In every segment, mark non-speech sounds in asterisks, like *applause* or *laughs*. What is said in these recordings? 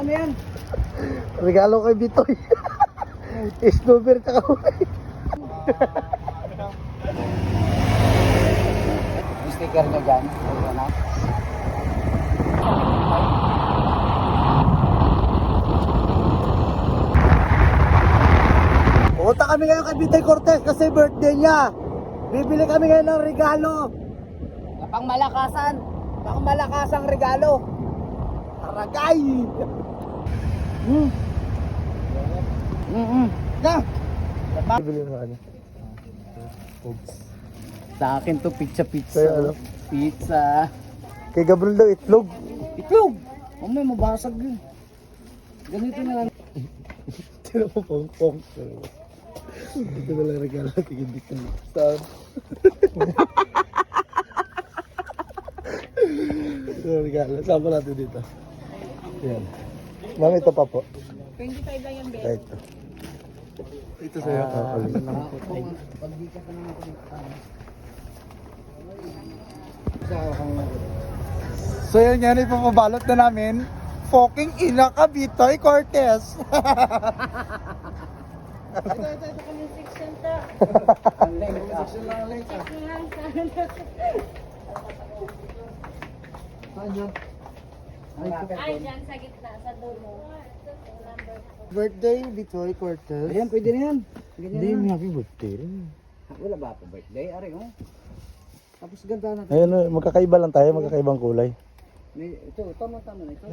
Ano yan? Regalo kay Bitoy. *laughs* Snowbird ka Yung sticker niya dyan. Ayun na. Pupunta kami ngayon kay Bitoy Cortez kasi birthday niya. Bibili kami ngayon ng regalo. Pang malakasan. Pang malakasang regalo. Aragay! Hmm. Mm-mm. Bibili ng ano? Sa akin to pizza pizza. Kaya ano? Pizza. Kay Gabriel daw itlog. Itlog. Mamay mabasag yun. Ganito na lang. Tira mo pong pong. Ito na lang regalo natin Bitoy. Saan? *laughs* Regalo. Saan pa natin dito? Yan. Ma'am, ito pa po. 25 lang yan, babe. Ito. Ito sa'yo. Ah, Pag di ka pa naman So yun yan, ipapabalot na namin. Fucking ina ka, Bitoy Cortez. Ito, ito, ito comment section to. ang link. ah. Check nyo lang sa Saan yun? Ay, dyan sa gitna, sa dulo. Birthday, Bitoy Cortez. Ayan, pwede na yan. Ganyan Hindi, may happy birthday rin. Wala ba ako birthday? Ari, oh. Tapos ganda na. Ayun, oh, magkakaiba lang tayo, magkakaibang kulay. Ito, tama-tama na ito.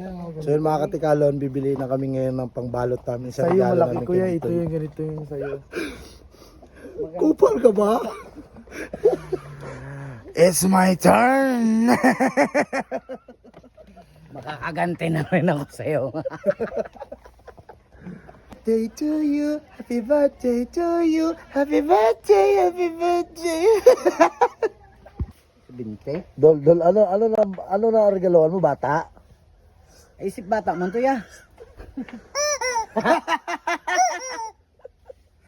So yun mga katikalon, bibili na kami ngayon ng pangbalot namin sa Sa'yo malaki kuya, ito yung ganito yung sa'yo. *laughs* Kupal ka ba? *laughs* It's my turn! *laughs* Makakagante na rin ako sa'yo. *laughs* Day to you, happy birthday to you, happy birthday, happy birthday. *laughs* Binte. dol, dol, ano, ano na, ano na regaloan mo, bata? Isip bata man to ya.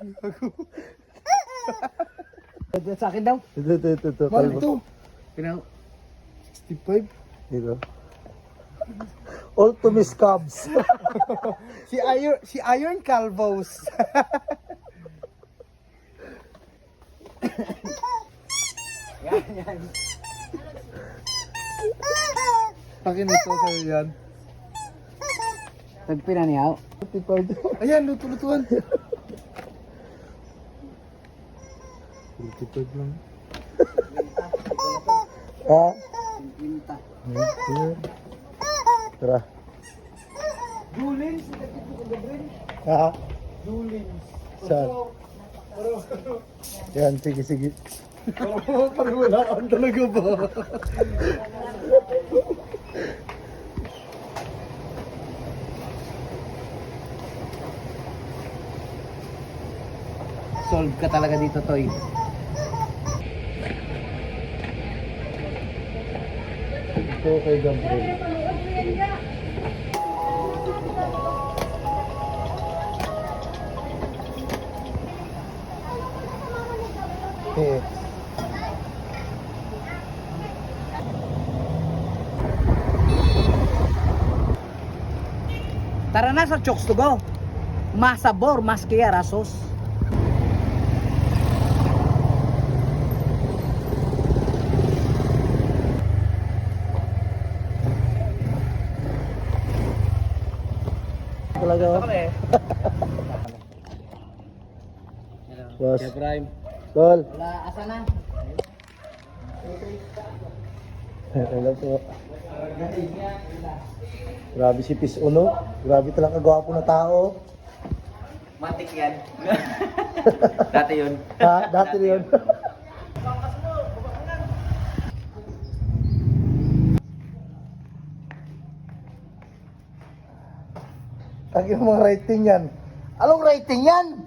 Ito sa akin daw. Ito, ito, ito, ito. Mahal ito. Pinaw. 65? Dito. All to Miss Cubs. *laughs* si Iron, si Iron Calvos. Akin ito sa'yo yan. Tagpina niya. Ayan, luto-lutuan. Luto lang. Ha? Pinta. Tara. Ha? Saan? Yan, sige, sige. Parang wala kang talaga ba? Solve ka talaga dito, Toy. Ito kay Gabriel. Tara na sa Chokes to go. Masabor, mas kaya rasos. Talaga ba? *laughs* Boss. Prime. Tol. Wala, asa na? Hello po. Grabe si Pis Uno. Grabe talaga gwapo na tao. Matik yan. *laughs* Dati yun. Ha? Dati na yun. Tagi mo mga rating yan. Anong rating yan?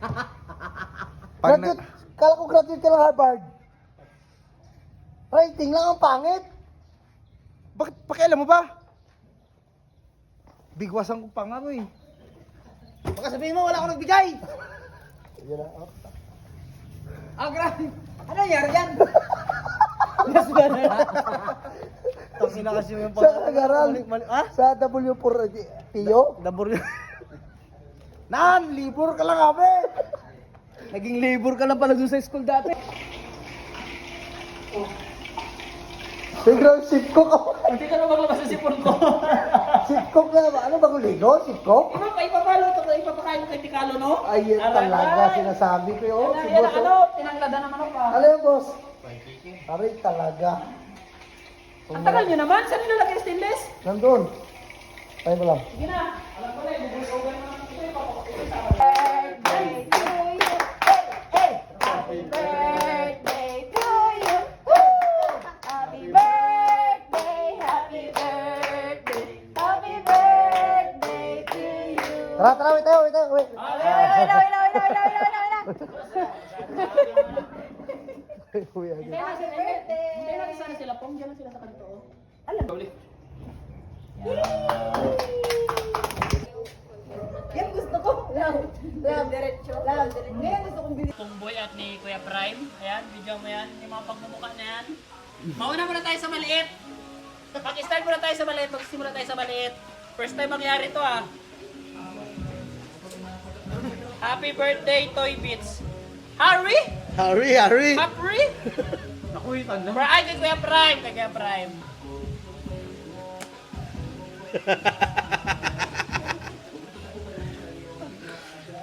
*laughs* graduate, kala ko graduate ka ng Harvard. Rating lang ang pangit. Bakit pakialam mo ba? Bigwasan ko pa nga mo eh. Baka sabihin mo, wala akong nagbigay. *laughs* Yan na, oh. Ah, grabe. Ano nangyari yan? *laughs* Tapos na kasi yung Saan ka nag-aral? Mali- mali- Ah? Sa W4 Pio? Labor yun. Nan, libur ka lang kami. Naging labor ka lang pala dun sa school dati. Siguro sipkok ako. Hindi ka na maglabas sa sipon ko. Sipkok na ba? Ano ba ligo? Sipkok? Ano pa ipapalo to? Ipapakain mo kay Tikalo, no? Ay, yun talaga sinasabi ko yun. Boss. ano, oh. tinanglada naman ako. Ano yun, boss? Aray talaga. Ang tagal nyo naman, saan nyo nalagay yung stainless? Nandun. Tayo mo lang. Sige na, alam ko na. Birthday to you. Hey, Happy birthday to you. Happy birthday, happy birthday, happy birthday to you. Tara, tara, wait wait wait. Wait, wait, wait, wait, wait, wait, wait, wait, Uy, agad. Happy birthday. Hindi lang sana sila, pong dyan lang sila sa kanto. oh. Yan gusto ko. Love, love, diretso. Love, diretso. Ngayon gusto kong bilhin. Tumboy at ni Kuya Prime. Ayan, video mo yan. Yung mga pagmumukha na yan. Mauna muna tayo sa maliit. Mag-start muna tayo sa maliit. Magsimula tayo sa maliit. First time mangyari to ah. Happy birthday, Toy Beats. Harry? Hurry. Harry? Naku, itag na. Ay, kay Kuya Prime. Kay Kuya Prime.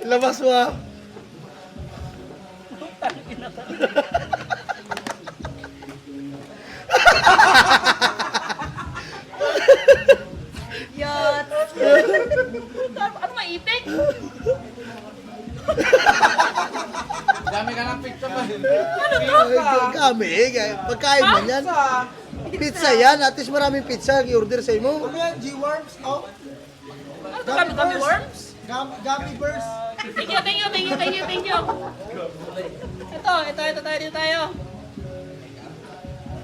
Labas mo ah. Ano, ano maitik? Kami, eh. Pagkain man yan. Pizza yan. At least maraming pizza. I-order sa imo. Ano yan? G-Worms? Oh? Ano to kami? Kami worms? Gummy Burst. Thank you, thank you, thank you, thank you, thank you. Ito, ito, ito tayo, dito tayo.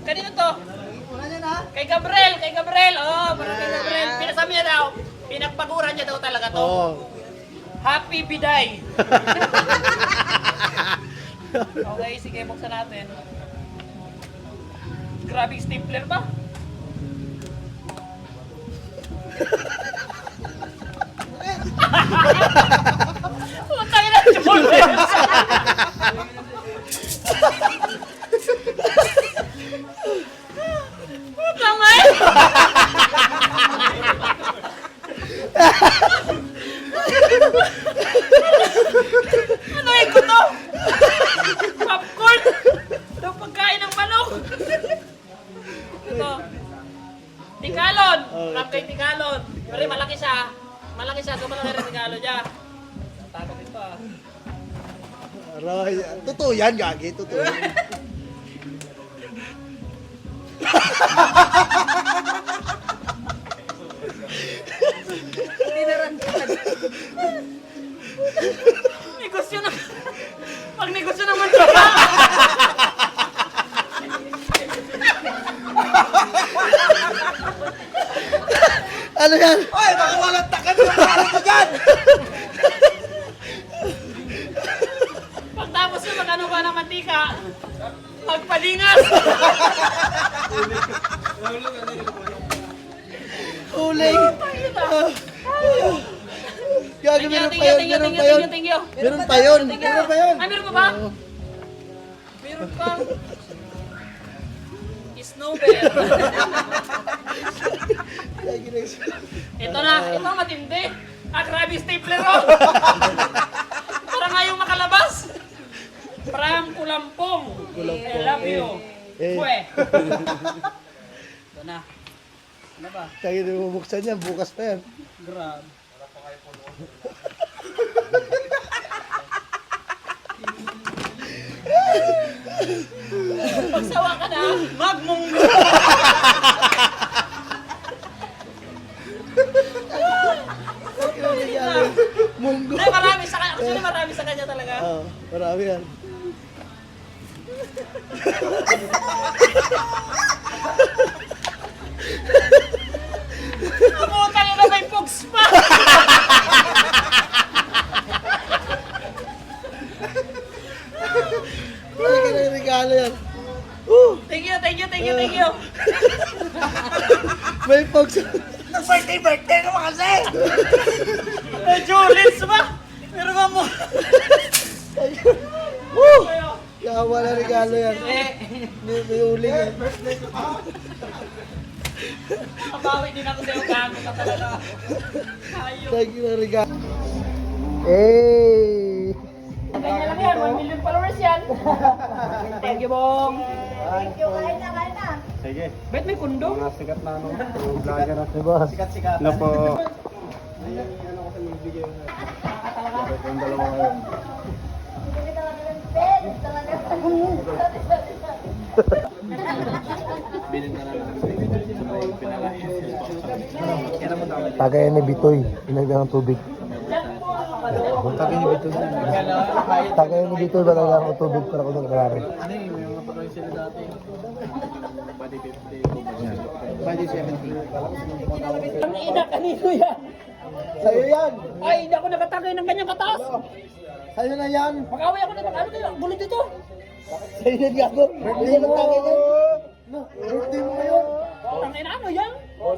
Kanino to? Kay Gabriel, kay Gabriel. Oh, para kay Gabriel. Pinasabi niya daw, pinagpaguran niya daw talaga to. Oo. Happy Biday. *laughs* okay, sige, buksan natin. Grabe stapler ba? *laughs* Aray. Totoo yan, Gagi. Totoo yan. Negosyo na. Meron thank pa you, yun, thank you, meron thank pa you, yun. thank you, thank you. Meron pa yun, meron pa yun. Ay, meron pa ba? Meron pa. *laughs* Snowbell. *laughs* Ito na, ito matindi. Ah, grabe stapler oh. Para nga yung makalabas. From Kulampong. I love you. Eh. Pwe. *laughs* ito na. Ano ba? Mo buksan yan, bukas pa yan. Grabe. Pagsawa ka na, magmunggo! Munggo. Ay, marami sa kanya. Actually, marami sa kanya talaga. Oo, marami yan. Putang ina, may pugs pa! Na regalo yan. Woo! Thank you, thank you, thank you, thank you. *laughs* May pogs. Eh, Julius ba? Pero nga mo. *laughs* Woo! Yawa na regalo yan. May, may uling yan. Kabawi din ako sa'yo. Gago ka talaga. *laughs* Ayun. Thank you na regalo. Hey! Kanya lang yan. 1 million followers yan. Thank you, Bong. Thank you, kain na, kain na. Sige. Bet may kundo. Mga sikat na ano. Mga vlogger na. Diba? Ano po? Yung dalawa ngayon. Hindi talaga ng pen. Talaga. Tagay ni Bitoy. Pinagdang tubig. Tagay ni Bitoy. Tagay ni Bitoy ba ng tubig para kung nagkarari? Ang ina kanino yan? Sa'yo yan! Ay, hindi ako nakatagay ng ganyang kataas. Sa'yo na yan! Makaway ako na ano kayo? Ang gulo dito. Sa'yo yan, Gago! Birthday mo birthday mo ngayon! Ang ina ano yan? Ano,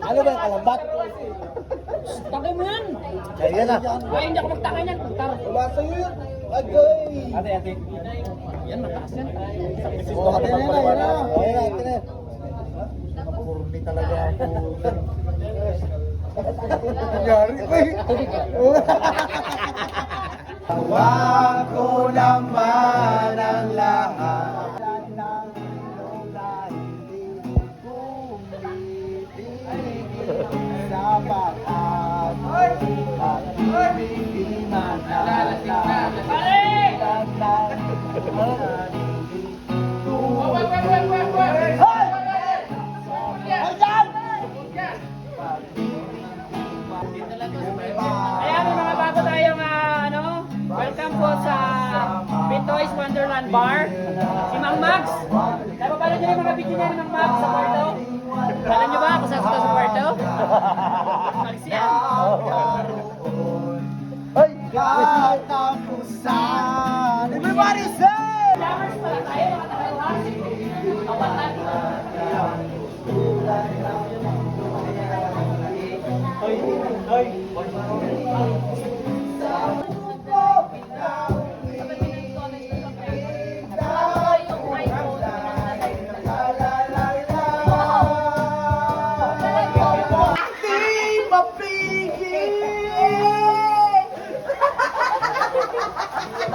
ano ba yung kalambat? Tagay mo yan. Sa'yo yan ah! Ay, hindi ako magtangay yan. Putar. Wala sa'yo yan! Agay! Ate, ate. Yan, mataas yan. Oh, ate na yan, yan na! Ayan na, ate na! Napurni talaga ako. Nangyari pa eh! Tawag ko naman Si Mang Max. Napapanood niyo yung mga video niya ni Mang Max sa kwarto? Alam niyo ba kung saan sa kwarto? Max yan. Ay! Katapusan! Everybody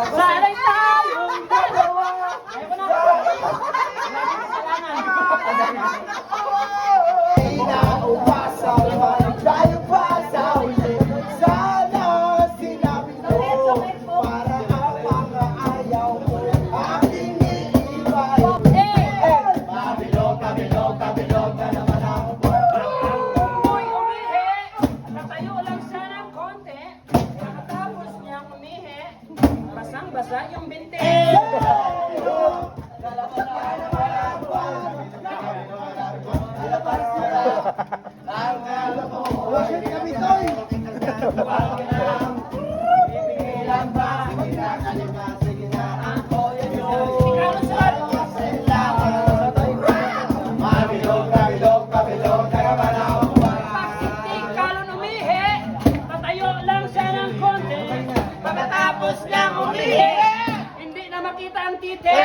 来了。Basang-basa yung binte.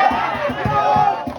Titi.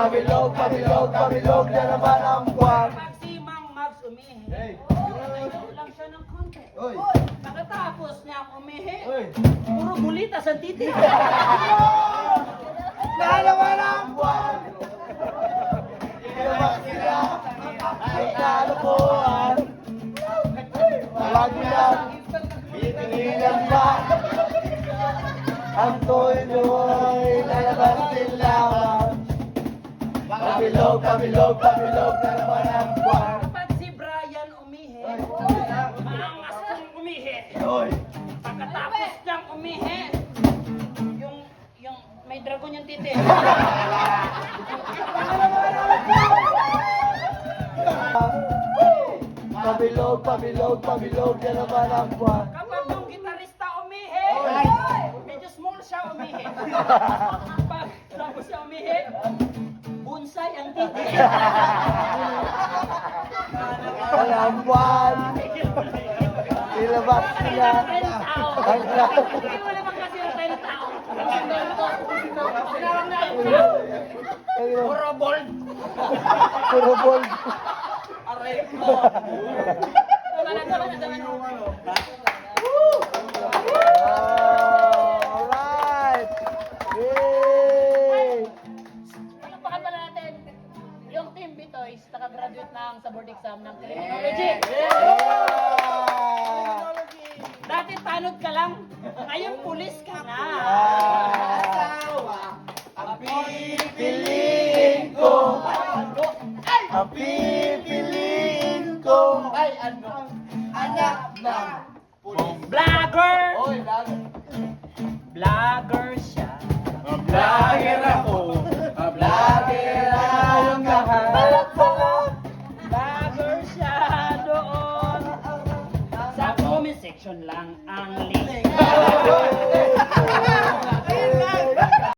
Pabilog, pabilog, pabilog na naman ang buwan. Si Mang Mags umihi, tatayo lang siya ng konti. Pagkatapos niya umihi, puro bulitas ang titi. *laughs* Nalaman ang buwan. Ilabas Ang kalokohan Huwag lang Pa Ang toyo ay lalabas din lamang Pabilog, pabilog, pabilog na naman ang buwan Kapag si Brian umihi, maangas kong umihi. Pagkatapos niyang umihi, yung, yung may dragon yung titi. Pabilog, pabilog, pabilog na naman ang buwan Pag tapos siya umihi, bonsai ang titi. Buwan Ilabas nila Ang kalokohan Hindi mo naman kasi yung tayo tao. Sinawag na tanod ka lang. Ngayon, pulis ka na. Asawa, ang pipiliin ko. Ay, ano? Ay! Pipiliin ko. Ay, ano? Anak ng pulis. Vlogger! Oy, vlogger. Vlogger siya. Vlogger ako.